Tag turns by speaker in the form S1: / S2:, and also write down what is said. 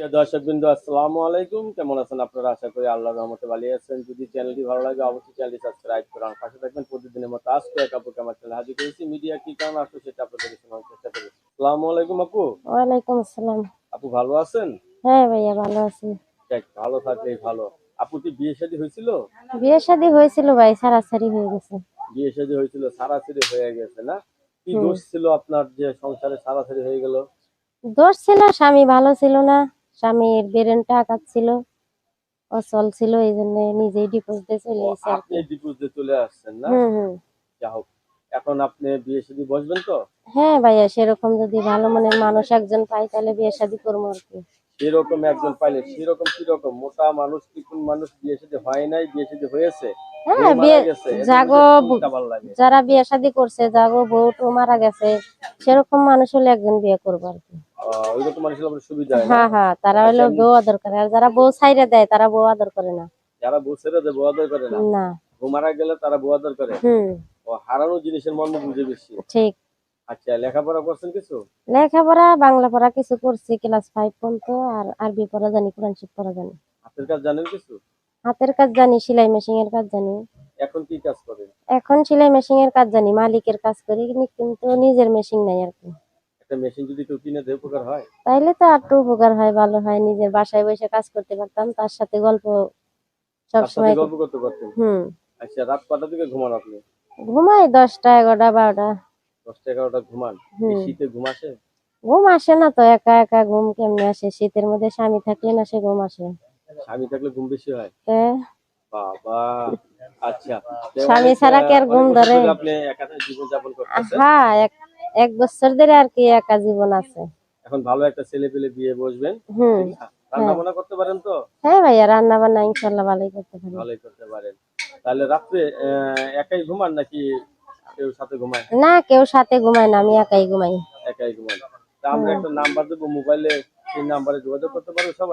S1: প্রিয় দর্শক বিন্দু আসসালামু আলাইকুম। কেমন আছেন আপনারা? আশা করি আল্লাহর রহমতে ভালো আছেন। যদি চ্যানেলটি ভালো লাগে অবশ্যই চ্যানেলটি সাবস্ক্রাইব করান পাশে থাকবেন। প্রতিদিনের মতো আজকে এক আপুকে আমার চ্যানেল হাজির করেছি। মিডিয়া কি কারণ আসলো সেটা আপনাদের শোনার চেষ্টা করি আসসালামু আলাইকুম আপু।
S2: ওয়ালাইকুম আসসালাম।
S1: আপু ভালো আছেন?
S2: হ্যাঁ ভাইয়া ভালো আছি।
S1: ভালো থাকলেই ভালো। আপু কি বিয়ে শাদী হয়েছিল?
S2: বিয়ে শাদী হয়েছিল ভাই সারাসারি হয়ে গেছে।
S1: বিয়ে শাদী হয়েছিল সারাসারি হয়ে গেছে না? কি। দোষ ছিল আপনার যে সংসারে সারাসারি হয়ে গেল?
S2: দোষ ছিল স্বামী ভালো ছিল না। স্বামীর বেরেনটা ছিল অচল ছিল এই জন্য নিজেই ডিপোজ দিয়ে চলে এসেছে
S1: আপনি ডিপুজে চলে আসছেন না?
S2: হুম হুম।
S1: যা হোক এখন আপনি বিয়ে শাদী বসবেন তো?
S2: হ্যাঁ ভাইয়া সেরকম যদি ভালো মনের মানুষ একজন পাই তাহলে বিয়ে শাদী করব আর কি।
S1: সেরকম একজন পাইলে সেরকম কীরকম মোটা মানুষ কি কোন মানুষ বিয়ে শাদী হয় নাই বিয়ে শাদী হয়েছে?
S2: হ্যাঁ বিয়ে জাগো যারা বিয়ে শাদী করছে জাগো বউ টু মারা গেছে সেরকম মানুষ হলে একজন বিয়ে করব আর কি।
S1: হয়
S2: হ্যাঁ তারা হলো
S1: আচ্ছা,
S2: বউ আদর করে। আর যারা বউ ছাইরে দেয় তারা বউ আদর করে না।
S1: যারা বউ ছেড়ে দেয় বউ আদর করে না?
S2: না।
S1: বউ মারা গেলে তারা বউ আদর করে? ও হারানো জিনিসের মর্ম বুঝে বেশি।
S2: ঠিক।
S1: আচ্ছা লেখাপড়া করছেন কিছু?
S2: লেখাপড়া বাংলা পড়া কিছু করছি ক্লাস ফাইভ পর্যন্ত আর আরবি পড়া জানি কোরআন শিখ পড়া জানি।
S1: হাতের কাজ জানেন কিছু?
S2: হাতের কাজ জানি সেলাই এর কাজ জানি।
S1: এখন কি কাজ করেন?
S2: এখন সেলাই মেশিন এর কাজ জানি মালিকের কাজ করি কিন্তু নিজের মেশিন নাই আর কি।
S1: একটা মেশিন যদি কেউ কিনে দেয় উপকার হয়?
S2: তাইলে তো একটু উপকার হয় ভালো হয়। নিজের বাসায় বসে কাজ করতে পারতাম তার সাথে গল্প
S1: তার সাথে
S2: সবসময়
S1: গল্প করতে পারতেন?
S2: হুম।
S1: আচ্ছা রাত কটা থেকে ঘুমান আপনি?
S2: ঘুমাই দশটা এগারোটা বারোটা।
S1: দশটা এগারোটা ঘুমান? শীতে ঘুম আসে?
S2: ঘুম আসে না তো একা একা ঘুম কেমনে আসে? শীতের মধ্যে স্বামী থাকলে না সে ঘুম আসে।
S1: স্বামী থাকলে ঘুম বেশি হয়? বাবা আচ্ছা।
S2: স্বামী
S1: অনেক,
S2: ছাড়া কি আর ঘুম
S1: অনেক
S2: ধরে?
S1: ধরে আপনি একা জীবন যাপন করতেছেন?
S2: হ্যাঁ এক বছর ধরে আর কি একা জীবন আছে।
S1: এখন ভালো একটা ছেলে পেলে বিয়ে বসবেন।
S2: হুম।
S1: রান্না বান্না করতে পারেন তো?
S2: হ্যাঁ ভাইয়া রান্না বান্না ভালোই করতে
S1: ভালোই করতে পারেন। তাহলে একাই ঘুমান নাকি কেউ সাথে ঘুমায়?
S2: না কেউ সাথে ঘুমায় না আমি একাই ঘুমাই।
S1: একাই ঘুমান তা আমরা একটা নাম্বার দেবো মোবাইলে সেই নাম্বারে যোগাযোগ করতে পারব সবাই?